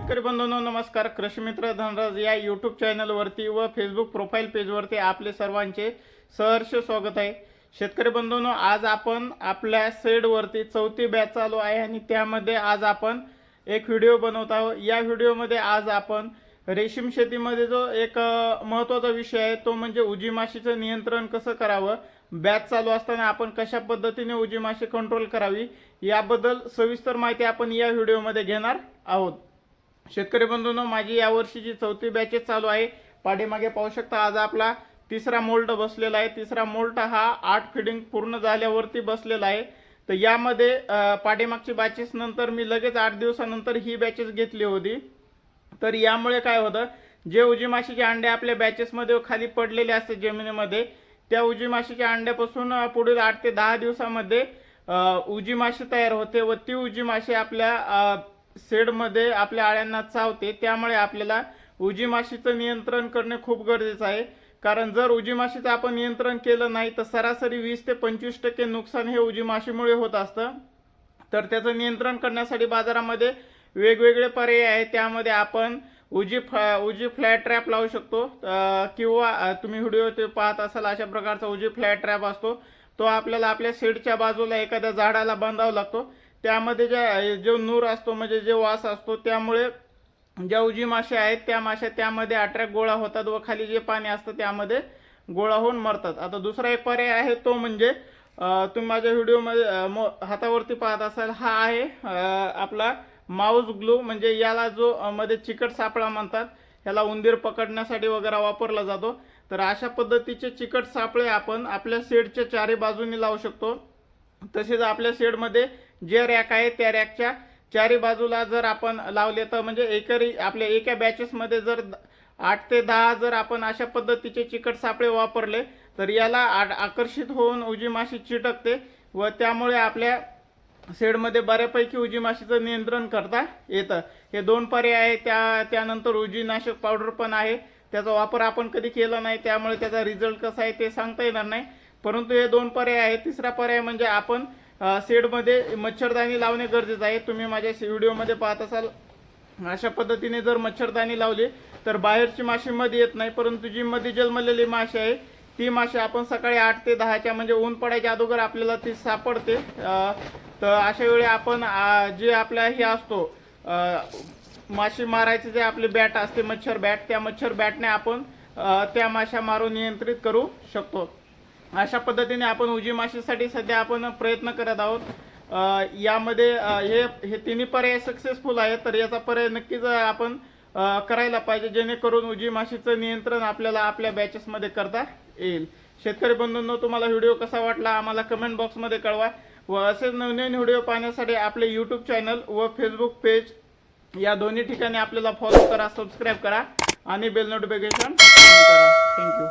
शेतकरी बंधूंनो नमस्कार. कृषीमित्र धनराज या यूट्यूब चॅनलवरती व फेसबुक प्रोफाईल पेजवरती आपले सर्वांचे सहर्ष स्वागत आहे. शेतकरी बंधूंनो आज आपण आपल्या सेडवरती चौथी बॅच चालू आहे आणि त्यामध्ये आज आपण एक व्हिडिओ बनवत आहोत. या व्हिडिओमध्ये आज आपण रेशीम शेतीमध्ये जो एक महत्त्वाचा विषय आहे तो म्हणजे उजी माशीचं नियंत्रण कसं करावं? बॅच चालू असताना आपण कशा पद्धतीने उजी माशी कंट्रोल करावी? याबद्दल सविस्तर माहिती आपण या व्हिडिओमध्ये घेणार आहोत. शेतकरी बंधूंनो माझी यावर्षीची चौथी बॅचेस चालू आहे. पाठीमागे पाहू शकता आज आपला तिसरा मोल्ट बसलेला आहे. तिसरा मोल्ट हा आठ फिडिंग पूर्ण झाल्यावरती बसलेला आहे. तर यामध्ये पाठीमागची बॅचेस नंतर मी लगेच आठ दिवसानंतर ही बॅचेस घेतली होती. तर यामुळे काय होतं जे उजी माशीचे अंडे आपल्या बॅचेसमध्ये खाली पडलेले असतात जमिनीमध्ये त्या उजी माशीच्या अंड्यापासून पुढील आठ ते दहा दिवसामध्ये उजी माशी तयार होते व ती उजी माशी आपल्या शेडमध्ये आपल्या आळ्यांना चावते त्यामुळे आपल्याला उजी माशीचं नियंत्रण करणे खूप गरजेचं आहे. कारण जर उजी माशीचं आपण नियंत्रण केलं नाही तर सरासरी वीस ते पंचवीस टक्के नुकसान हे उजी माशीमुळे होत असतं. तर त्याचं नियंत्रण करण्यासाठी बाजारामध्ये वेगवेगळे पर्याय आहेत. त्यामध्ये आपण उजी फ उजी फ्लॅट ट्रॅप लावू शकतो. किंवा तुम्ही व्हिडिओ ते पाहत असाल अशा प्रकारचा उजी फ्लॅट ट्रॅप असतो. तो आपल्याला आपल्या शेडच्या बाजूला एखाद्या झाडाला बांधावा लागतो. त्यामध्ये ज्या जो नूर असतो म्हणजे जे वास असतो त्यामुळे ज्या उजी माश्या आहेत त्या माश्या त्यामध्ये अट्रॅक्ट गोळा होतात व खाली जे पाणी असतं त्यामध्ये गोळा होऊन मरतात. आता दुसरा एक पर्याय आहे तो म्हणजे तुम्ही माझ्या व्हिडिओमध्ये मो- हातावरती पाहत असाल हा आहे आपला माऊस ग्लू म्हणजे याला जो मध्ये चिकट सापळा म्हणतात ह्याला उंदीर पकडण्यासाठी वगैरे वापरला जातो. तर अशा पद्धतीचे चिकट सापळे आपण आपल्या शेडच्या चारी बाजूनी लावू शकतो. तसेच आपल्या शेडमध्ये जे रॅक आहे त्या रॅकच्या चारी बाजूला जर आपण लावले तर म्हणजे एकरी आपल्या एका बॅचेसमध्ये जर आठ ते दहा जर आपण अशा पद्धतीचे चिकट सापळे वापरले तर याला आ- आकर्षित होऊन उजी माशी चिटकते व त्यामुळे आपल्या शेडमध्ये बऱ्यापैकी उजी माशीचं नियंत्रण करता येतं. हे दोन पर्याय आहे त्या त्यानंतर उजीनाशक पावडर पण आहे. त्याचा वापर आपण कधी केला नाही त्यामुळे त्याचा रिझल्ट कसा आहे ते सांगता येणार नाही. परंतु हे दोन पर्याय आहेत. तिसरा पर्याय म्हणजे आपण शेडमध्ये मच्छरदाणी लावणे गरजेचं आहे. तुम्ही माझ्या व्हिडिओमध्ये पाहत असाल. अशा पद्धतीने जर मच्छरदाणी लावली तर बाहेरची माशी मध्ये येत नाही परंतु जी मध्ये जन्मलेली माशी आहे ती माशी आपण सकाळी आठ ते दहाच्या म्हणजे ऊन पडायच्या अगोदर आपल्याला ती सापडते. तर अशा वेळी आपण जे आपला हे असतो माशी मारायचे जे आपले बॅट असते मच्छर बॅट त्या मच्छर बॅटने आपण त्या माशा मारून नियंत्रित करू शकतो. अशा पद्धतीने आपण उजी माशीसाठी सध्या आपण प्रयत्न करत आहोत. यामध्ये हे हे तिन्ही पर्याय सक्सेसफुल आहेत तर याचा पर्याय नक्कीच आपण करायला पाहिजे जेणेकरून उजी माशीचं नियंत्रण आपल्याला आपल्या बॅचेसमध्ये करता येईल. शेतकरी बंधूंनो तुम्हाला व्हिडिओ कसा वाटला आम्हाला कमेंट बॉक्समध्ये कळवा. व असेच नवनवीन व्हिडिओ पाहण्यासाठी आपले यूट्यूब चॅनल व फेसबुक पेज या दोन्ही ठिकाणी आपल्याला फॉलो करा सबस्क्राईब करा आणि बेल नोटिफिकेशन करा. थँक्यू